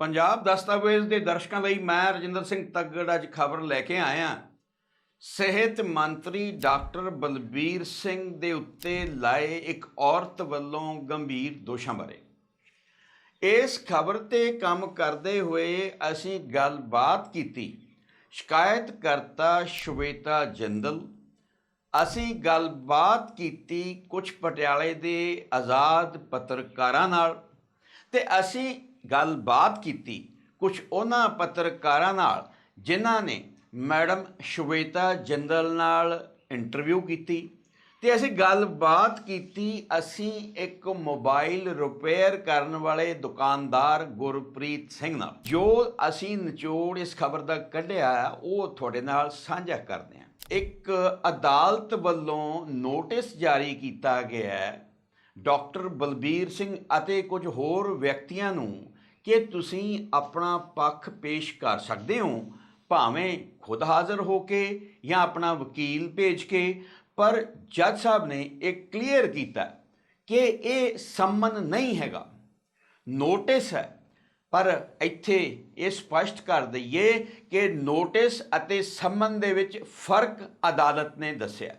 ਪੰਜਾਬ ਦਸਤਾਵੇਜ਼ ਦੇ ਦਰਸ਼ਕਾਂ ਲਈ ਮੈਂ ਰਜਿੰਦਰ ਸਿੰਘ ਤੱਗੜ ਅੱਜ ਖਬਰ ਲੈ ਕੇ ਆਇਆ। ਸਿਹਤ ਮੰਤਰੀ ਡਾਕਟਰ ਬਲਬੀਰ ਸਿੰਘ ਦੇ ਉੱਤੇ ਲਾਏ ਇੱਕ ਔਰਤ ਵੱਲੋਂ ਗੰਭੀਰ ਦੋਸ਼ਾਂ ਬਾਰੇ। ਇਸ ਖਬਰ ਤੇ ਕੰਮ ਕਰਦੇ ਹੋਏ ਅਸੀਂ ਗੱਲਬਾਤ ਕੀਤੀ। ਸ਼ਿਕਾਇਤ ਕਰਤਾ ਸ਼ਵੇਤਾ ਜਿੰਦਲ। ਅਸੀਂ ਗੱਲਬਾਤ ਕੀਤੀ ਕੁਝ ਪਟਿਆਲੇ ਦੇ ਆਜ਼ਾਦ ਪੱਤਰਕਾਰਾਂ ਨਾਲ ਤੇ ਅਸੀਂ ਗੱਲਬਾਤ ਕੀਤੀ। ਕੁਝ ਉਹਨਾਂ ਪੱਤਰਕਾਰਾਂ ਨਾਲ, ਜਿਨ੍ਹਾਂ ਨੇ ਮੈਡਮ ਸ਼ਵੇਤਾ ਜੰਦਲ ਨਾਲ ਇੰਟਰਵਿਊ ਕੀਤੀ ਤੇ ਅਸੀਂ ਗੱਲਬਾਤ ਕੀਤੀ, ਅਸੀਂ ਇੱਕ ਮੋਬਾਈਲ ਰਿਪੇਅਰ ਕਰਨ ਵਾਲੇ ਦੁਕਾਨਦਾਰ ਗੁਰਪ੍ਰੀਤ ਸਿੰਘ ਨਾਲ। ਜੋ ਅਸੀਂ ਨਿਚੋੜ ਇਸ ਖਬਰ ਦਾ ਕੱਢਿਆ, ਉਹ ਤੁਹਾਡੇ ਨਾਲ ਸਾਂਝਾ ਕਰਦੇ ਹਾਂ। ਇੱਕ ਅਦਾਲਤ ਵੱਲੋਂ ਨੋਟਿਸ ਜਾਰੀ ਕੀਤਾ ਗਿਆ ਹੈ। ਡਾਕਟਰ ਬਲਬੀਰ ਸਿੰਘ ਅਤੇ ਕੁਝ ਹੋਰ ਵਿਅਕਤੀਆਂ ਨੂੰ ਕਿ ਤੁਸੀਂ ਆਪਣਾ ਪੱਖ ਪੇਸ਼ ਕਰ ਸਕਦੇ ਹੋ, ਭਾਵੇਂ ਖੁਦ ਹਾਜ਼ਰ ਹੋ ਕੇ ਜਾਂ ਆਪਣਾ ਵਕੀਲ ਭੇਜ ਕੇ, ਪਰ ਜੱਜ ਸਾਹਿਬ ਨੇ ਇਹ ਕਲੀਅਰ ਕੀਤਾ ਕਿ ਇਹ ਸੰਮਨ ਨਹੀਂ ਹੈਗਾ। ਨੋਟਿਸ ਹੈ, ਪਰ ਇੱਥੇ ਇਹ ਸਪਸ਼ਟ ਕਰ ਦਈਏ ਕਿ ਨੋਟਿਸ ਅਤੇ ਸੰਮਨ ਦੇ ਵਿੱਚ ਫ਼ਰਕ ਅਦਾਲਤ ਨੇ ਦੱਸਿਆ।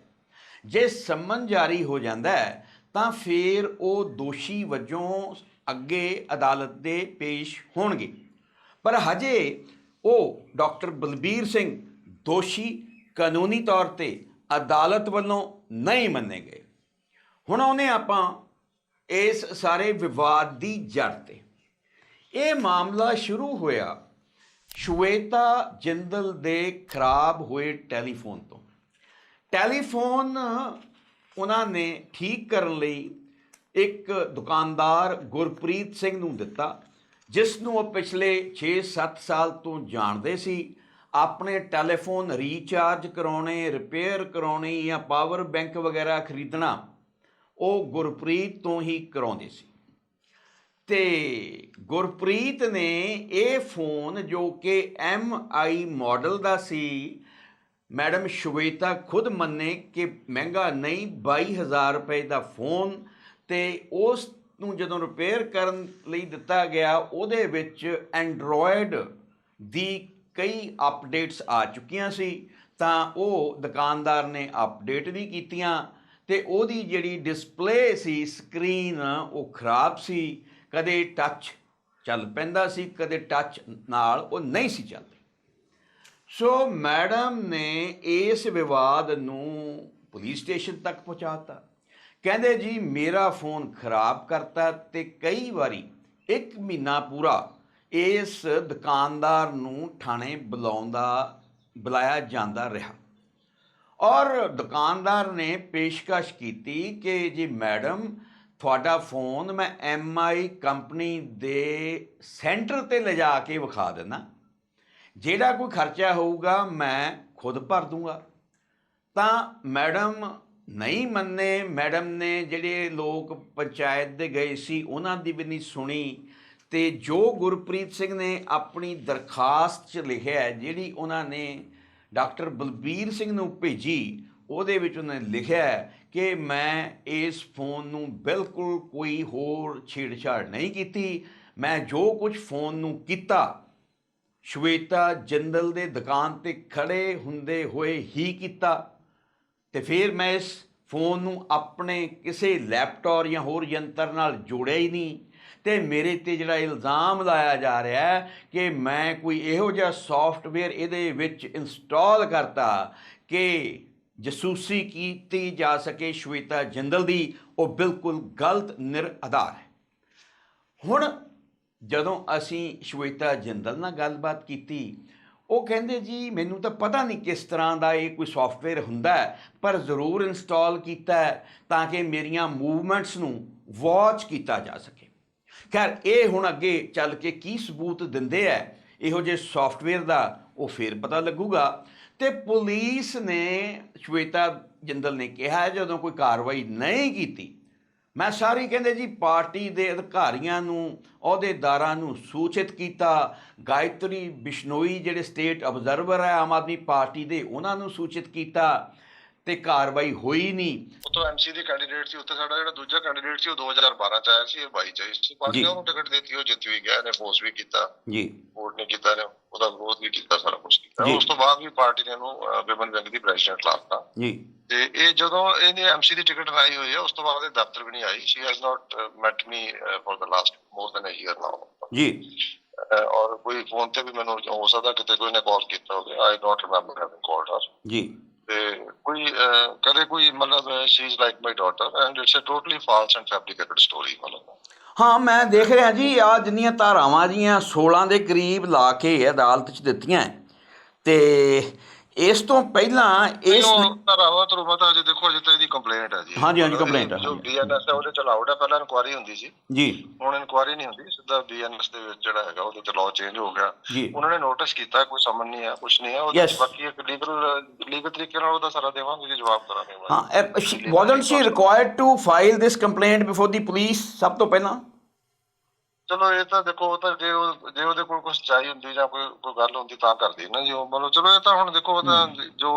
ਜੇ ਸੰਮਨ ਜਾਰੀ ਹੋ ਜਾਂਦਾ ਹੈ, ਤਾਂ ਫਿਰ ਉਹ ਦੋਸ਼ੀ ਵਜੋਂ ਅੱਗੇ ਅਦਾਲਤ ਦੇ ਪੇਸ਼ ਹੋਣਗੇ। ਪਰ ਹਜੇ ਉਹ ਡਾਕਟਰ ਬਲਬੀਰ ਸਿੰਘ ਦੋਸ਼ੀ ਕਾਨੂੰਨੀ ਤੌਰ ਤੇ ਅਦਾਲਤ ਵੱਲੋਂ ਨਹੀਂ ਮੰਨੇ ਗਏ। ਹੁਣ ਉਹਨੇ ਆਪਾਂ ਇਸ ਸਾਰੇ ਵਿਵਾਦ ਦੀ ਜੜ ਤੇ। ਇਹ ਮਾਮਲਾ ਸ਼ੁਰੂ ਹੋਇਆ ਸ਼ਵੇਤਾ ਜਿੰਦਲ ਦੇ ਖਰਾਬ ਹੋਏ ਟੈਲੀਫੋਨ ਤੋਂ। ਟੈਲੀਫੋਨ ਉਹਨਾਂ ਨੇ ਠੀਕ ਕਰਨ ਲਈ ਇੱਕ ਦੁਕਾਨਦਾਰ ਗੁਰਪ੍ਰੀਤ ਸਿੰਘ ਨੂੰ ਦਿੱਤਾ ਜਿਸ ਨੂੰ ਉਹ ਪਿਛਲੇ 6-7 ਸਾਲ ਤੋਂ ਜਾਣਦੇ ਸੀ। ਆਪਣੇ ਟੈਲੀਫੋਨ ਰੀਚਾਰਜ ਕਰਾਉਣੇ, ਰਿਪੇਅਰ ਕਰਾਉਣੇ ਜਾਂ ਪਾਵਰ ਬੈਂਕ ਵਗੈਰਾ ਖਰੀਦਣਾ, ਉਹ ਗੁਰਪ੍ਰੀਤ ਤੋਂ ਹੀ ਕਰਾਉਂਦੇ ਸੀ। ਤੇ ਗੁਰਪ੍ਰੀਤ ਨੇ ਇਹ ਫੋਨ ਜੋ ਕਿ MI ਮਾਡਲ ਦਾ ਸੀ, ਮੈਡਮ ਸ਼ਵੇਤਾ ਖੁਦ ਮੰਨੇ ਕਿ ਮਹਿੰਗਾ ਨਹੀਂ 22000 ਰੁਪਏ ਦਾ ਫੋਨ ਤੇ ਉਸ ਨੂੰ ਜਦੋਂ ਰਿਪੇਅਰ ਕਰਨ ਲਈ ਦਿੱਤਾ ਗਿਆ, ਉਹਦੇ ਵਿੱਚ ਐਂਡਰੋਇਡ ਦੀ ਕਈ ਅਪਡੇਟਸ ਆ ਚੁੱਕੀਆਂ ਸੀ। ਤਾਂ ਉਹ ਦੁਕਾਨਦਾਰ ਨੇ ਅਪਡੇਟ ਵੀ ਕੀਤੀਆਂ ਤੇ ਉਹਦੀ ਜਿਹੜੀ ਡਿਸਪਲੇ ਸੀ ਸਕਰੀਨ ਉਹ ਖਰਾਬ ਸੀ। ਕਦੇ ਟੱਚ ਚੱਲ ਪੈਂਦਾ ਸੀ, ਕਦੇ ਟੱਚ ਨਾਲ ਉਹ ਨਹੀਂ ਸੀ ਚੱਲਦੀ। ਸੋ ਮੈਡਮ ਨੇ ਇਸ ਵਿਵਾਦ ਨੂੰ ਪੁਲਿਸ ਸਟੇਸ਼ਨ ਤੱਕ ਪਹੁੰਚਾਤਾ ਕਹਿੰਦੇ ਜੀ, ਮੇਰਾ ਫੋਨ ਖਰਾਬ ਕਰਤਾ ਤੇ ਕਈ ਵਾਰੀ ਇੱਕ ਮਹੀਨਾ ਪੂਰਾ ਇਸ ਦੁਕਾਨਦਾਰ ਨੂੰ ਥਾਣੇ ਬੁਲਾਉਂਦਾ, ਬੁਲਾਇਆ ਜਾਂਦਾ ਰਿਹਾ। ਔਰ ਦੁਕਾਨਦਾਰ ਨੇ ਪੇਸ਼ਕਸ਼ ਕੀਤੀ ਕਿ ਜੀ, ਮੈਡਮ, ਤੁਹਾਡਾ ਫੋਨ ਮੈਂ MI ਕੰਪਨੀ ਦੇ ਸੈਂਟਰ ਤੇ ਲਿਜਾ ਕੇ ਵਿਖਾ ਦੇਣਾ ਜਿਹੜਾ ਕੋਈ ਖਰਚਾ ਹੋਊਗਾ, ਮੈਂ ਖੁਦ ਭਰ ਦੂੰਗਾ। ਤਾਂ ਮੈਡਮ ਨਹੀਂ ਮੰਨੇ, ਮੈਡਮ ਨੇ ਜਿਹੜੇ ਲੋਕ ਪੰਚਾਇਤ ਦੇ ਗਏ ਸੀ, ਉਹਨਾਂ ਦੀ ਵੀ ਨਹੀਂ ਸੁਣੀ। ਤੇ ਜੋ ਗੁਰਪ੍ਰੀਤ ਸਿੰਘ ਨੇ ਆਪਣੀ ਦਰਖਾਸਤ 'ਚ ਲਿਖਿਆ ਜਿਹੜੀ ਉਹਨਾਂ ਨੇ ਡਾਕਟਰ ਬਲਬੀਰ ਸਿੰਘ ਨੂੰ ਭੇਜੀ, ਉਹਦੇ ਵਿੱਚ ਉਹਨੇ ਲਿਖਿਆ ਕਿ ਮੈਂ ਇਸ ਫੋਨ ਨੂੰ ਬਿਲਕੁਲ ਕੋਈ ਹੋਰ ਛੇੜਛਾੜ ਨਹੀਂ ਕੀਤੀ। ਮੈਂ ਜੋ ਕੁਝ ਫੋਨ ਨੂੰ ਕੀਤਾ, ਸ਼ਵੇਤਾ ਜੰਦਲ ਦੇ ਦੁਕਾਨ ਤੇ ਖੜੇ ਹੁੰਦੇ ਹੋਏ ਹੀ ਕੀਤਾ। ਤੇ ਫਿਰ ਮੈਂ ਇਸ ਫੋਨ ਨੂੰ ਆਪਣੇ ਕਿਸੇ ਲੈਪਟਾਪ ਜਾਂ ਹੋਰ ਯੰਤਰ ਨਾਲ ਜੋੜਿਆ ਹੀ ਨਹੀਂ। ਤੇ ਮੇਰੇ ਤੇ ਜਿਹੜਾ ਇਲਜ਼ਾਮ ਲਾਇਆ ਜਾ ਰਿਹਾ ਹੈ ਕਿ ਮੈਂ ਕੋਈ ਇਹੋ ਜਿਹਾ ਸੌਫਟਵੇਅਰ ਇਹਦੇ ਵਿੱਚ ਇੰਸਟਾਲ ਕਰਤਾ ਕਿ ਜਸੂਸੀ ਕੀਤੀ ਜਾ ਸਕੇ ਸ਼ਵੇਤਾ ਜਿੰਦਲ ਦੀ, ਉਹ ਬਿਲਕੁਲ ਗਲਤ ਨਿਰ ਆਧਾਰ ਹੈ। ਹੁਣ ਜਦੋਂ ਅਸੀਂ ਸ਼ਵੇਤਾ ਜਿੰਦਲ ਨਾਲ ਗੱਲਬਾਤ ਕੀਤੀ ਉਹ ਕਹਿੰਦੇ ਜੀ, ਮੈਨੂੰ ਤਾਂ ਪਤਾ ਨਹੀਂ ਕਿਸ ਤਰ੍ਹਾਂ ਦਾ ਇਹ ਕੋਈ ਸੌਫਟਵੇਅਰ ਹੁੰਦਾ ਹੈ, ਪਰ ਜ਼ਰੂਰ ਇੰਸਟਾਲ ਕੀਤਾ ਹੈ ਤਾਂ ਕਿ ਮੇਰੀਆਂ ਮੂਵਮੈਂਟਸ ਨੂੰ ਵਾਚ ਕੀਤਾ ਜਾ ਸਕੇ। ਖੈਰ, ਇਹ ਹੁਣ ਅੱਗੇ ਚੱਲ ਕੇ ਕੀ ਸਬੂਤ ਦਿੰਦੇ ਆ ਇਹੋ ਜਿਹੇ ਸੌਫਟਵੇਅਰ ਦਾ ਉਹ ਫੇਰ ਪਤਾ ਲੱਗੂਗਾ। ਤੇ ਪੁਲਿਸ ਨੇ, ਸ਼ਵੇਤਾ ਜਿੰਦਲ ਨੇ ਕਿਹਾ ਜਦੋਂ ਕੋਈ ਕਾਰਵਾਈ ਨਹੀਂ ਕੀਤੀ ਮੈਂ ਸਾਰੀ ਕਹਿੰਦੇ ਜੀ ਪਾਰਟੀ ਦੇ ਅਧਿਕਾਰੀਆਂ ਨੂੰ, ਅਹੁਦੇਦਾਰਾਂ ਨੂੰ ਸੂਚਿਤ ਕੀਤਾ। ਗਾਇਤਰੀ ਬਿਸ਼ਨੋਈ ਜਿਹੜੇ ਸਟੇਟ ਅਬਜ਼ਰਵਰ ਹੈ ਆਮ ਆਦਮੀ ਪਾਰਟੀ ਦੇ, ਉਹਨਾਂ ਨੂੰ ਸੂਚਿਤ ਕੀਤਾ। ਤੇ ਕਾਰਵਾਈ ਹੋਈ ਨਹੀਂ। ਉਤੋਂ ਐਮਸੀ ਦੇ ਕੈਂਡੀਡੇਟ ਸੀ ਉੱਥੇ ਸਾਡਾ ਜਿਹੜਾ ਦੂਜਾ ਕੈਂਡੀਡੇਟ ਸੀ ਉਹ 2012 ਚ ਆਇਆ ਸੀ ਇਹ 22 ਚ ਆਇਆ ਸੀ। ਪਾਰਟੀ ਜੀ। ਨੇ ਉਹਨੂੰ ਟਿਕਟ ਦਿੱਤੀ ਉਹ ਜਿੱਤ ਵੀ ਗਿਆ ਇਹਨੇ ਪੋਸ ਵੀ ਕੀਤਾ। ਜੀ। ਵੋਟ ਨਹੀਂ ਕੀਤਾ ਨੇ ਉਹਦਾ ਵਿਰੋਧ ਵੀ ਕੀਤਾ ਸਾਰਾ ਕੁਝ ਕੀਤਾ। ਉਸ ਤੋਂ ਬਾਅਦ ਵੀ ਪਾਰਟੀ ਨੇ ਇਹਨੂੰ ਵਿਮਨ ਬੈਂਕ ਦੀ ਪ੍ਰੈਜ਼ੀਡੈਂਟ ਲਾਤਾ। ਜੀ। ਤੇ ਇਹ ਜਦੋਂ ਇਹਨੇ ਐਮਸੀ ਦੀ ਟਿਕਟ ਲਾਈ ਹੋਈ ਹੈ ਉਸ ਤੋਂ ਬਾਅਦ ਇਹ ਦਫ਼ਤਰ ਵੀ ਨਹੀਂ ਆਈ। She has not met me for the last more than a year now ਜੀ। ਔਰ ਕੋਈ ਫੋਨ ਤੇ ਵੀ ਮੈਨੂੰ ਹੋ ਸਕਦਾ ਕਿਤੇ ਕੋਈ ਨੇ ਕਾਲ ਕੀਤਾ ਹੋਵੇ। I don't remember having called her ਜੀ। ਤੇ ਕੋਈ ਕਦੇ ਕੋਈ ਮਤਲਬ she is like my daughter and it's a totally false and fabricated story ਮਤਲਬ। ਹਾਂ, ਮੈਂ ਦੇਖ ਰਿਹਾ ਜੀ, ਆ ਜਿੰਨੀਆਂ ਧਾਰਾਵਾਂ ਜੀਆਂ 16 ਦੇ ਕਰੀਬ ਲਾ ਕੇ ਅਦਾਲਤ 'ਚ ਦਿੱਤੀਆਂ ਤੇ ਇਸ ਤੋਂ ਪਹਿਲਾਂ ਇਸ ਉਹ ਧਰਾਵਾ ਤਰੂਵਾ ਤਾਂ ਅਜੇ ਦੇਖੋ ਅਜੇ ਤਾਂ ਇਹਦੀ ਕੰਪਲੇਂਟ ਹੈ ਜੀ। ਹਾਂਜੀ, ਹਾਂਜੀ, complaint ਹੈ, ਜੋ। ਬੀਐਨਐਸ ਹੈ ਉਹਦੇ ਚ ਅਲਾਉਡ ਹੈ ਪਹਿਲਾਂ ਇਨਕੁਆਰੀ ਹੁੰਦੀ ਸੀ। ਜੀ। ਹੁਣ ਇਨਕੁਆਰੀ ਨਹੀਂ ਹੁੰਦੀ ਸਿੱਧਾ ਬੀਐਨਐਸ ਦੇ ਵਿੱਚ ਜਿਹੜਾ ਹੈਗਾ ਉਹਦੇ ਤੇ ਲਾਅ ਚੇਂਜ ਹੋ ਗਿਆ। ਜੀ। ਉਹਨਾਂ ਨੇ ਨੋਟਿਸ ਕੀਤਾ ਕੋਈ ਸਮਨ ਨਹੀਂ ਹੈ ਕੁਝ ਨਹੀਂ ਹੈ ਉਹਦੇ. ਚ ਬਾਕੀ ਇੱਕ ਲੀਗਲ ਲੀਗਲ ਤਰੀਕੇ ਨਾਲ ਉਹਦਾ ਸਾਰਾ ਦੇਵਾਂਗੇ ਜੀ ਜਵਾਬ ਕਰਾਂਗੇ। ਹਾਂ wasn't she required to file this complaint before the police ਸਭ ਤੋਂ ਪਹਿਲਾਂ? ਚਲੋ ਇਹ ਤਾਂ ਦੇਖੋ ਉਹ ਤਾਂ ਜੇ ਉਹ ਜੇ ਉਹਦੇ ਕੋਲ ਕੁਝ ਚਾਹੀ ਹੁੰਦੀ ਜਾਂ ਕੋਈ ਕੋਈ ਗੱਲ ਹੁੰਦੀ ਤਾਂ ਕਰਦੀ ਨਾ ਜੀ ਉਹ। ਮਤਲਬ ਚਲੋ ਇਹ ਤਾਂ ਹੁਣ ਦੇਖੋ ਉਹ ਤਾਂ ਜੋ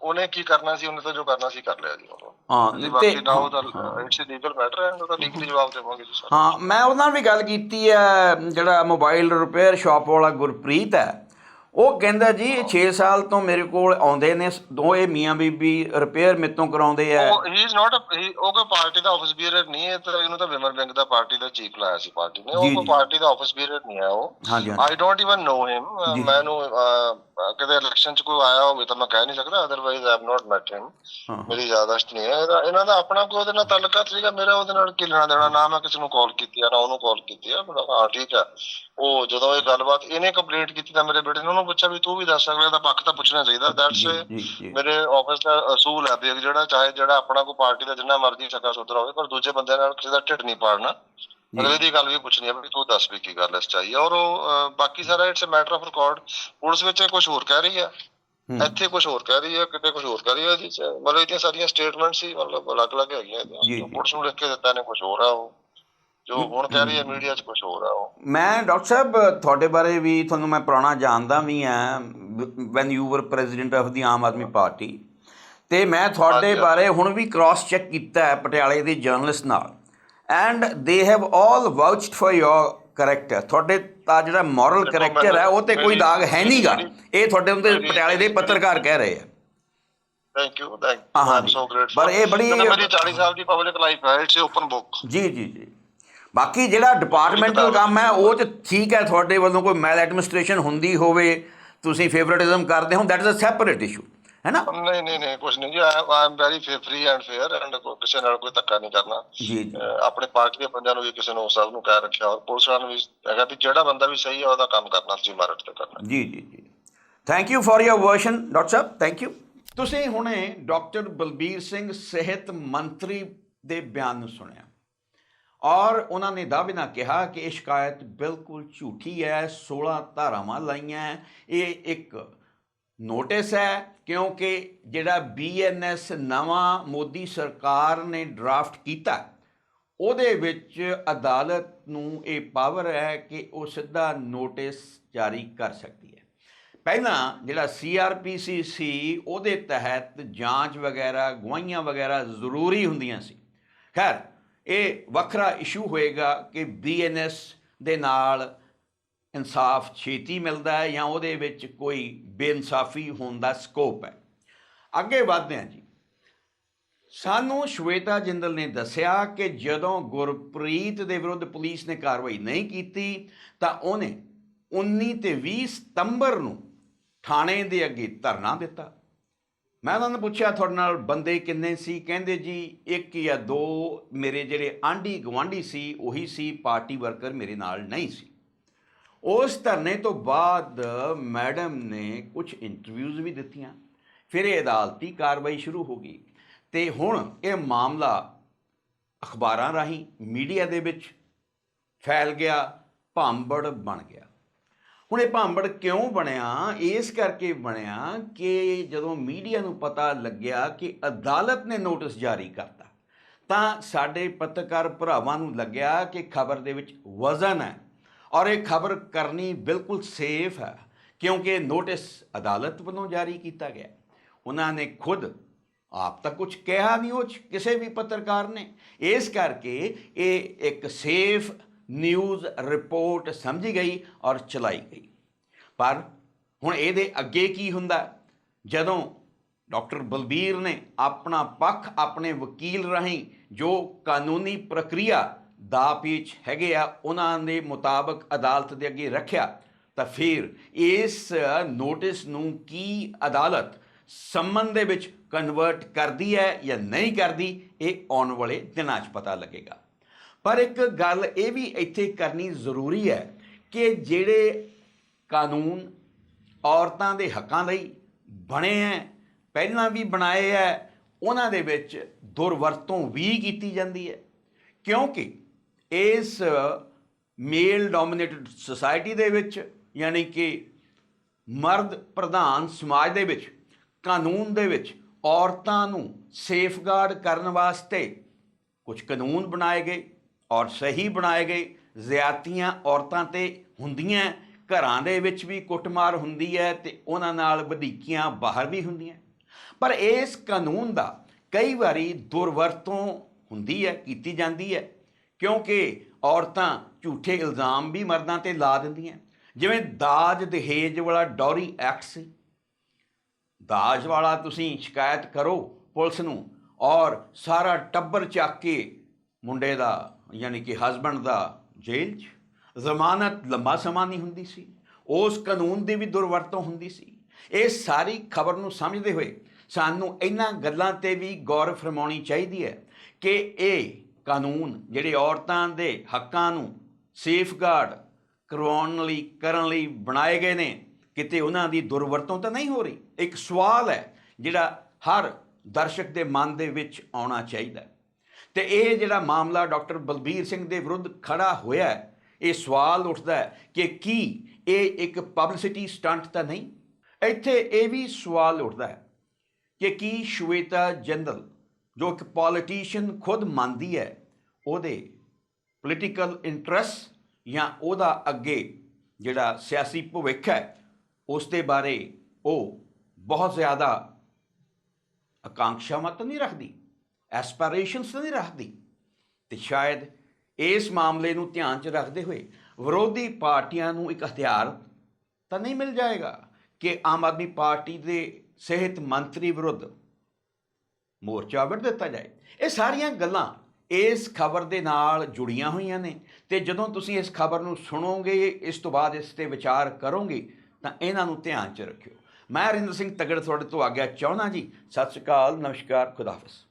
ਉਹਨੇ ਕੀ ਕਰਨਾ ਸੀ ਉਹਨੇ ਤਾਂ ਜੋ ਕਰਨਾ ਸੀ ਕਰ ਲਿਆ ਜੀ ਉਹ ਹਾਂ ਤੇ ਨਾ ਉਹਦਾ ਇਟਸ ਲੀਗਲ ਮੈਟਰ ਹੈ ਉਹਦਾ ਲੀਗਲੀ ਜਵਾਬ ਦੇਵਾਂਗੇ ਜੀ ਸਰ। ਹਾਂ ਮੈਂ ਉਹਨਾਂ ਨਾਲ ਵੀ ਗੱਲ ਕੀਤੀ ਹੈ ਜਿਹੜਾ ਮੋਬਾਈਲ ਰਿਪੇਅਰ ਸ਼ਾਪ ਵਾਲਾ ਗੁਰਪ੍ਰੀਤ ਹੈ। ਉਹ ਕਹਿੰਦਾ ਜੀ 6 ਸਾਲ ਤੋਂ ਮੇਰੇ ਕੋਲ ਆਉਂਦੇ ਨੇ ਦੋਏ ਮੀਆਂ ਬੀਬੀ ਰਿਪੇਅਰ ਮੇਤੋਂ ਕਰਾਉਂਦੇ ਆ। ਉਹ ਹੀ ਇਜ਼ ਨਾਟ ਉਹ ਕੋਈ ਪਾਰਟੀ ਦਾ ਆਫਿਸ ਬੀਅਰ ਨਹੀਂ ਹੈ ਤਾਂ ਇਹਨੂੰ ਤਾਂ ਵਿਮਨ ਬੈਂਕ ਦਾ ਪਾਰਟੀ ਦਾ ਚੀਫ ਲਾਇਆ ਸੀ ਪਾਰਟੀ ਨੇ। ਉਹ। ਕੋਈ ਪਾਰਟੀ ਦਾ ਆਫਿਸ ਬੀਅਰ ਨਹੀਂ ਹੈ ਉਹ। I don't even know him. ਮੈਨੂੰ ਕਦੇ ਇਲੈਕਸ਼ਨ ਚ ਕੋਈ ਆਇਆ ਹੋਵੇ ਤਾਂ ਮੈਂ ਕਹਿ ਨਹੀਂ ਸਕਦਾ otherwise I have not met him ਮੇਰੀ ਯਾਦਾਸ਼ਤ ਨਹੀਂ ਹੈ। ਇਹਦਾ- ਇਹਨਾਂ ਦਾ ਆਪਣਾ ਕੋਈ ਉਹਦੇ ਨਾਲ ਤਾਲੁਕਾਤ ਸੀਗਾ ਮੇਰਾ ਉਹਦੇ ਨਾਲ ਕੀ ਲੈਣਾ ਦੇਣਾ ਨਾ ਮੈਂ ਕਿਸੇ ਨੂੰ ਕਾਲ ਕੀਤੀ ਆ ਨਾ ਉਹਨੂੰ ਕਾਲ ਕੀਤੀ ਆ ਮੈਂ ਕਿਹਾ ਹਾਂ ਠੀਕ ਆ। ਉਹ ਜਦੋਂ ਇਹ ਗੱਲਬਾਤ ਇਹਨੇ ਕੰਪਲੇਂਟ ਕੀਤੀ ਤਾਂ ਮੇਰੇ ਬੇਟੇ ਨੇ ਉਹਨੂੰ ਪੁੱਛਿਆ ਵੀ ਤੂੰ ਵੀ ਦੱਸ ਸਕਦਾ ਦਾ ਪੱਖ ਤਾਂ ਪੁੱਛਣਾ ਚਾਹੀਦਾ। ਦੈਟਸ ਮੇਰੇ ਆਫਿਸ ਦਾ ਅਸੂਲ ਹੈ ਵੀ ਜਿਹੜਾ ਚਾਹੇ ਜਿਹੜਾ ਆਪਣਾ ਕੋਈ ਪਾਰਟੀ ਦਾ ਜਿੰਨਾ ਮਰਜ਼ੀ ਸਕਾ ਸੁਧਰਾ ਹੋਵੇ ਪਰ ਦੂਜੇ ਬੰਦੇ ਨਾਲ ਕਿਸੇ ਦਾ ਢਿੱਡ ਨਹੀਂ ਪਾੜਨਾ। ਅਗਲੇ ਦੀ ਗੱਲ ਵੀ ਪੁੱਛਣੀ ਹੈ ਵੀ ਤੂੰ ਦੱਸ ਵੀ ਕੀ ਗੱਲ ਇਸ ਚਾਹੀਏ ਔਰ ਉਹ ਬਾਕੀ ਸਾਰਾ it's a matter of record police ਵਿੱਚ ਕੁਝ ਹੋਰ ਕਹਿ ਰਹੀ ਹੂੰ। ਇੱਥੇ ਕੁਝ ਹੋਰ ਕਹਿ ਰਹੀ ਹੈ ਕਿਤੇ ਕੁਝ ਹੋਰ ਕਹਿ ਰਹੀ ਹੈ 'ਚ ਮਤਲਬ ਇਹਦੀਆਂ ਸਾਰੀਆਂ ਸਟੇਟਮੈਂਟ ਸੀ ਮਤਲਬ ਅਲੱਗ-ਅਲੱਗ ਹੈਗੀਆਂ ਜੀ, ਜੀ। ਜੋ ਪੁਲਿਸ ਨੂੰ ਲਿਖ ਕੇ ਦਿੱਤਾ ਨੇ ਕੁਝ ਹੋਰ ਆ ਉਹ। ਜੋ ਹੁਣ ਕਹਿ ਰਹੀ ਹੈ ਮੀਡੀਆ 'ਚ ਕੁਝ ਹੋਰ ਆ ਉਹ। ਮੈਂ ਡਾਕਟਰ ਸਾਹਿਬ ਤੁਹਾਡੇ ਬਾਰੇ ਵੀ ਤੁਹਾਨੂੰ ਮੈਂ ਪੁਰਾਣਾ ਜਾਣਦਾ ਵੀ ਆ when you were president of the Aam Aadmi Party. ਤੇ ਮੈਂ ਤੁਹਾਡੇ। ਬਾਰੇ ਹੁਣ ਵੀ ਕ੍ਰਾਸ ਚੈੱਕ ਕੀਤਾ ਹੈ ਪਟਿਆਲੇ ਦੇ ਜਰਨਲਿਸਟ ਨਾਲ। And they have all vouched for your character ਤੁਹਾਡੇ ਦਾ ਜਿਹੜਾ ਮੋਰਲ ਕਰੈਕਟਰ ਹੈ ਉਹ ਤੇ ਕੋਈ ਦਾਗ ਹੈ ਨਹੀਂਗਾ ਇਹ ਤੁਹਾਡੇ ਮੇਰੀ- ਪਟਿਆਲੇ ਦੇ ਪੱਤਰਕਾਰ ਕਹਿ ਰਹੇ ਆ। Thank you thank them. So grateful ਪਰ ਇਹ ਬੜੀ- ਮੇਰੀ 40 ਸਾਲ ਦੀ ਪਬਲਿਕ ਲਾਈਫ ਹੈ ਇਟਸ ਓਪਨ ਬੁੱਕ ਜੀ ਜੀ ਜੀ। ਬਾਕੀ ਜਿਹੜਾ ਡਿਪਾਰਟਮੈਂਟਲ ਕੰਮ ਹੈ ਉਹ ਤੇ ਠੀਕ ਹੈ ਤੁਹਾਡੇ ਵੱਲੋਂ ਕੋਈ ਮੈਲ ਐਡਮਿਨਿਸਟ੍ਰੇਸ਼ਨ ਹੁੰਦੀ ਹੋਵੇ ਤੁਸੀਂ ਫੇਵਰਿਟਿਜ਼ਮ ਕਰਦੇ ਹੋ that is a separate issue ਹੈ ਨਾ ਨਹੀਂ ਨਹੀਂ ਨਹੀਂ ਕੁਝ ਨਹੀਂ ਜੀ I am very free and fair and ਕਿਸੇ ਨਾਲ ਕੋਈ ਧੱਕਾ ਨਹੀਂ ਕਰਨਾ। ਜੀ ਆਪਣੇ ਪਾਰਟੀ ਦੇ ਬੰਦਿਆਂ ਨੂੰ ਵੀ ਕਿਸੇ ਨੂੰ ਸਭ ਨੂੰ ਕਹਿ ਰੱਖਿਆ ਔਰ ਪੁਲਿਸ ਵਾਲਿਆਂ ਨੂੰ ਵੀ ਹੈਗਾ ਵੀ ਜਿਹੜਾ ਬੰਦਾ ਵੀ ਸਹੀ ਹੈ ਉਹਦਾ ਕੰਮ ਕਰਨਾ ਤੁਸੀਂ ਮੈਰਿਟ ਤੇ ਕਰਨਾ। ਜੀ ਜੀ ਜੀ। Thank you for your version doctor Sahib thank you ਤੁਸੀਂ ਹੁਣੇ ਡਾਕਟਰ ਬਲਬੀਰ ਸਿੰਘ ਸਿਹਤ ਮੰਤਰੀ ਦੇ ਬਿਆਨ ਨੂੰ ਸੁਣਿਆ। ਔਰ ਉਹਨਾਂ ਨੇ ਦਾਅਵੇ ਨਾਲ ਕਿਹਾ ਕਿ ਇਹ ਸ਼ਿਕਾਇਤ ਬਿਲਕੁਲ ਝੂਠੀ ਹੈ 16 ਧਾਰਾਵਾਂ ਲਾਈਆਂ। ਇਹ ਇੱਕ ਨੋਟਿਸ ਹੈ ਕਿਉਂਕਿ ਜਿਹੜਾ ਬੀਐਨਐਸ ਨਵਾਂ ਮੋਦੀ ਸਰਕਾਰ ਨੇ ਡਰਾਫਟ ਕੀਤਾ, ਉਹਦੇ ਵਿੱਚ ਅਦਾਲਤ ਨੂੰ ਇਹ ਪਾਵਰ ਹੈ ਕਿ ਉਹ ਸਿੱਧਾ ਨੋਟਿਸ ਜਾਰੀ ਕਰ ਸਕਦੀ ਹੈ। ਪਹਿਲਾਂ ਜਿਹੜਾ ਸੀਆਰਪੀਸੀ ਸੀ ਉਹਦੇ ਤਹਿਤ ਜਾਂਚ ਵਗੈਰਾ, ਗਵਾਹੀਆਂ ਵਗੈਰਾ ਜ਼ਰੂਰੀ ਹੁੰਦੀਆਂ ਸੀ। ਖੈਰ, ਇਹ ਵੱਖਰਾ ਇਸ਼ੂ ਹੋਏਗਾ ਕਿ ਬੀਐਨਐਸ ਦੇ ਨਾਲ ਇਨਸਾਫ ਛੇਤੀ ਮਿਲਦਾ ਹੈ ਜਾਂ ਉਹਦੇ ਵਿੱਚ ਕੋਈ ਬੇਇਨਸਾਫੀ ਹੋਣ ਦਾ ਸਕੋਪ ਹੈ। ਅੱਗੇ ਵਧਦੇ ਹਾਂ ਜੀ। ਸਾਨੂੰ ਸ਼ਵੇਤਾ ਜਿੰਦਲ ਨੇ ਦੱਸਿਆ ਕਿ ਜਦੋਂ ਗੁਰਪ੍ਰੀਤ ਦੇ ਵਿਰੁੱਧ ਪੁਲਿਸ ਨੇ ਕਾਰਵਾਈ ਨਹੀਂ ਕੀਤੀ, ਤਾਂ ਉਹਨੇ 19 ਤੇ 20 ਸਤੰਬਰ ਨੂੰ ਥਾਣੇ ਦੇ ਅੱਗੇ ਧਰਨਾ ਦਿੱਤਾ। ਮੈਂ ਉਹਨਾਂ ਨੂੰ ਪੁੱਛਿਆ, ਤੁਹਾਡੇ ਨਾਲ ਬੰਦੇ ਕਿੰਨੇ ਸੀ? ਕਹਿੰਦੇ, ਜੀ, ਇੱਕ ਜਾਂ ਦੋ ਮੇਰੇ ਜਿਹੜੇ ਆਂਢੀ ਗਵਾਂਢੀ ਸੀ, ਉਹੀ ਸੀ, ਪਾਰਟੀ ਵਰਕਰ ਮੇਰੇ ਨਾਲ ਨਹੀਂ ਸੀ। ਉਸ ਧਰਨੇ ਤੋਂ ਬਾਅਦ ਮੈਡਮ ਨੇ ਕੁਝ ਇੰਟਰਵਿਊਜ਼ ਵੀ ਦਿੱਤੀਆਂ। ਫਿਰ ਇਹ ਅਦਾਲਤੀ ਕਾਰਵਾਈ ਸ਼ੁਰੂ ਹੋ ਗਈ ਤੇ ਹੁਣ ਇਹ ਮਾਮਲਾ ਅਖਬਾਰਾਂ ਰਾਹੀਂ, ਮੀਡੀਆ ਦੇ ਵਿੱਚ ਫੈਲ ਗਿਆ, ਭਾਂਬੜ ਬਣ ਗਿਆ। ਹੁਣ ਇਹ ਭਾਂਬੜ ਕਿਉਂ ਬਣਿਆ? ਇਸ ਕਰਕੇ ਬਣਿਆ ਕਿ ਜਦੋਂ ਮੀਡੀਆ ਨੂੰ ਪਤਾ ਲੱਗਿਆ ਕਿ ਅਦਾਲਤ ਨੇ ਨੋਟਿਸ ਜਾਰੀ ਕਰਤਾ, ਤਾਂ ਸਾਡੇ ਪੱਤਰਕਾਰ ਭਰਾਵਾਂ ਨੂੰ ਲੱਗਿਆ ਕਿ ਖਬਰ ਦੇ ਵਿੱਚ ਵਜ਼ਨ ਹੈ। ਔਰ ਇਹ ਖਬਰ ਕਰਨੀ ਬਿਲਕੁਲ ਸੇਫ ਹੈ, ਕਿਉਂਕਿ ਨੋਟਿਸ ਅਦਾਲਤ ਵੱਲੋਂ ਜਾਰੀ ਕੀਤਾ ਗਿਆ ਉਹਨਾਂ ਨੇ ਖੁਦ ਆਪ ਤਾਂ ਕੁਝ ਕਿਹਾ ਨਹੀਂ, ਉਹ ਕਿਸੇ ਵੀ ਪੱਤਰਕਾਰ ਨੇ। ਇਸ ਕਰਕੇ ਇਹ ਇੱਕ ਸੇਫ ਨਿਊਜ਼ ਰਿਪੋਰਟ ਸਮਝੀ ਗਈ ਔਰ ਚਲਾਈ ਗਈ। ਪਰ ਹੁਣ ਇਹਦੇ ਅੱਗੇ ਕੀ ਹੁੰਦਾ? ਜਦੋਂ ਡਾਕਟਰ ਬਲਬੀਰ ਨੇ ਆਪਣਾ ਪੱਖ ਆਪਣੇ ਵਕੀਲ ਰਾਹੀਂ ਜੋ ਕਾਨੂੰਨੀ ਪ੍ਰਕਿਰਿਆ ਦਾ ਪੀਚ ਹੈਗੇ ਆ, ਉਹਨਾਂ ਦੇ ਮੁਤਾਬਕ ਅਦਾਲਤ ਦੇ ਅੱਗੇ ਰੱਖਿਆ। ਤਾਂ ਫਿਰ ਇਸ ਨੋਟਿਸ ਨੂੰ ਕੀ ਅਦਾਲਤ ਸੰਮਨ ਦੇ ਵਿੱਚ ਕਨਵਰਟ ਕਰਦੀ ਹੈ ਜਾਂ ਨਹੀਂ ਕਰਦੀ, ਇਹ ਆਉਣ ਵਾਲੇ ਦਿਨਾਂ 'ਚ ਪਤਾ ਲੱਗੇਗਾ। ਪਰ ਇੱਕ ਗੱਲ ਇਹ ਵੀ ਇੱਥੇ ਕਰਨੀ ਜ਼ਰੂਰੀ ਹੈ ਕਿ ਜਿਹੜੇ ਕਾਨੂੰਨ ਔਰਤਾਂ ਦੇ ਹੱਕਾਂ ਲਈ ਬਣੇ ਹੈ, ਪਹਿਲਾਂ ਵੀ ਬਣਾਏ ਹੈ, ਉਹਨਾਂ ਦੇ ਵਿੱਚ ਦੁਰਵਰਤੋਂ ਵੀ ਕੀਤੀ ਜਾਂਦੀ ਹੈ। ਕਿਉਂਕਿ ਇਸ ਮੇਲ ਡੋਮੀਨੇਟਡ ਸੋਸਾਇਟੀ ਦੇ ਵਿੱਚ, ਯਾਨੀ ਕਿ ਮਰਦ ਪ੍ਰਧਾਨ ਸਮਾਜ ਦੇ ਵਿੱਚ, ਕਾਨੂੰਨ ਦੇ ਵਿੱਚ ਔਰਤਾਂ ਨੂੰ ਸੇਫਗਾਰਡ ਕਰਨ ਵਾਸਤੇ ਕੁਝ ਕਾਨੂੰਨ ਬਣਾਏ ਗਏ ਔਰ ਸਹੀ ਬਣਾਏ ਗਏ। ਜ਼ਿਆਤੀਆਂ ਔਰਤਾਂ ਤੇ ਹੁੰਦੀਆਂ, ਘਰਾਂ ਦੇ ਵਿੱਚ ਵੀ ਕੁੱਟਮਾਰ ਹੁੰਦੀ ਹੈ ਤੇ ਉਹਨਾਂ ਨਾਲ ਵਧੀਕੀਆਂ ਬਾਹਰ ਵੀ ਹੁੰਦੀਆਂ। ਪਰ ਇਸ ਕਾਨੂੰਨ ਦਾ ਕਈ ਵਾਰੀ ਦੁਰਵਰਤੋਂ ਹੁੰਦੀ ਹੈ, ਕੀਤੀ ਜਾਂਦੀ ਹੈ। ਕਿਉਂਕਿ ਔਰਤਾਂ ਝੂਠੇ ਇਲਜ਼ਾਮ ਵੀ ਮਰਦਾਂ ਤੇ ਲਾ ਦਿੰਦੀਆਂ। ਜਿਵੇਂ ਦਾਜ ਦਹੇਜ ਵਾਲਾ ਡੌਰੀ ਐਕਟ ਸੀ ਦਾਜ ਵਾਲਾ ਤੁਸੀਂ ਸ਼ਿਕਾਇਤ ਕਰੋ ਪੁਲਿਸ ਨੂੰ ਔਰ ਸਾਰਾ ਟੱਬਰ ਚੱਕ ਕੇ ਮੁੰਡੇ ਦਾ, ਯਾਨੀ ਕਿ ਹਸਬੰਡ ਦਾ ਜੇਲ੍ਹ 'ਚ। ਜ਼ਮਾਨਤ ਲੰਬਾ ਸਮਾਂ ਨਹੀਂ ਹੁੰਦੀ ਸੀ। ਉਸ ਕਾਨੂੰਨ ਦੀ ਵੀ ਦੁਰਵਰਤੋਂ ਹੁੰਦੀ ਸੀ। ਇਹ ਸਾਰੀ ਖਬਰ ਨੂੰ ਸਮਝਦੇ ਹੋਏ ਸਾਨੂੰ ਇਹਨਾਂ ਗੱਲਾਂ ਤੇ ਵੀ ਗੌਰ ਫਰਮਾਉਣੀ ਚਾਹੀਦੀ ਹੈ ਕਿ ਇਹ ਕਾਨੂੰਨ ਜਿਹੜੇ ਔਰਤਾਂ ਦੇ ਹੱਕਾਂ ਨੂੰ ਸੇਫਗਾਰਡ ਕਰਵਾਉਣ ਲਈ, ਕਰਨ ਲਈ ਬਣਾਏ ਗਏ ਨੇ, ਕਿਤੇ ਉਹਨਾਂ ਦੀ ਦੁਰਵਰਤੋਂ ਤਾਂ ਨਹੀਂ ਹੋ ਰਹੀ ਇੱਕ ਸਵਾਲ ਹੈ ਜਿਹੜਾ ਹਰ ਦਰਸ਼ਕ ਦੇ ਮਨ ਦੇ ਵਿੱਚ ਆਉਣਾ ਚਾਹੀਦਾ ਹੈ। ਤੇ ਇਹ ਜਿਹੜਾ ਮਾਮਲਾ ਡਾਕਟਰ ਬਲਬੀਰ ਸਿੰਘ ਦੇ ਵਿਰੁੱਧ ਖੜਾ ਹੋਇਆ ਇਹ ਸਵਾਲ ਉੱਠਦਾ ਕਿ ਕੀ ਇਹ ਇੱਕ ਪਬਲਿਸਿਟੀ ਸਟੰਟ ਤਾਂ ਨਹੀਂ ਇੱਥੇ ਇਹ ਵੀ ਸਵਾਲ ਉੱਠਦਾ ਹੈ ਕਿ ਕੀ ਸ਼ਵੇਤਾ ਜੰਦਲ ਜੋ ਇੱਕ ਪੋਲੀਟੀਸ਼ੀਅਨ ਖੁਦ ਮੰਨਦੀ ਹੈ, ਉਹਦੇ ਪੋਲੀਟੀਕਲ ਇੰਟਰਸਟ ਜਾਂ ਉਹਦਾ ਅੱਗੇ ਜਿਹੜਾ ਸਿਆਸੀ ਭਵਿੱਖ ਹੈ, ਉਸ ਦੇ ਬਾਰੇ ਉਹ ਬਹੁਤ ਜ਼ਿਆਦਾ ਆਕਾਂਖਿਆਵਾਂ ਤਾਂ ਨਹੀਂ ਰੱਖਦੀ ਐਸਪੀਰੇਸ਼ਨਸ ਨਹੀਂ ਰੱਖਦੀ ਤੇ ਸ਼ਾਇਦ ਇਸ ਮਾਮਲੇ ਨੂੰ ਧਿਆਨ 'ਚ ਰੱਖਦੇ ਹੋਏ ਵਿਰੋਧੀ ਪਾਰਟੀਆਂ ਨੂੰ ਇੱਕ ਹਥਿਆਰ ਤਾਂ ਨਹੀਂ ਮਿਲ ਜਾਏਗਾ ਕਿ ਆਮ ਆਦਮੀ ਪਾਰਟੀ ਦੇ ਸਿਹਤ ਮੰਤਰੀ ਵਿਰੁੱਧ ਮੋਰਚਾ ਵਿੱਢ ਦਿੱਤਾ ਜਾਏ। ਇਹ ਸਾਰੀਆਂ ਗੱਲਾਂ ਇਸ ਖਬਰ ਦੇ ਨਾਲ ਜੁੜੀਆਂ ਹੋਈਆਂ ਨੇ ਤੇ ਜਦੋਂ ਤੁਸੀਂ ਇਸ ਖਬਰ ਨੂੰ ਸੁਣੋਗੇ, ਇਸ ਤੋਂ ਬਾਅਦ ਇਸ ਤੇ ਵਿਚਾਰ ਕਰੋਗੇ, ਤਾਂ ਇਹਨਾਂ ਨੂੰ ਧਿਆਨ 'ਚ ਰੱਖਿਓ। ਮੈਂ ਰਿੰਦਰ ਸਿੰਘ ਤਗੜ ਤੁਹਾਡੇ ਤੋਂ ਆਗਿਆ ਚਾਹੁੰਦਾ ਜੀ। ਸਤਿ ਸ਼੍ਰੀ ਅਕਾਲ, ਨਮਸਕਾਰ ਖੁਦਾਫਿਜ਼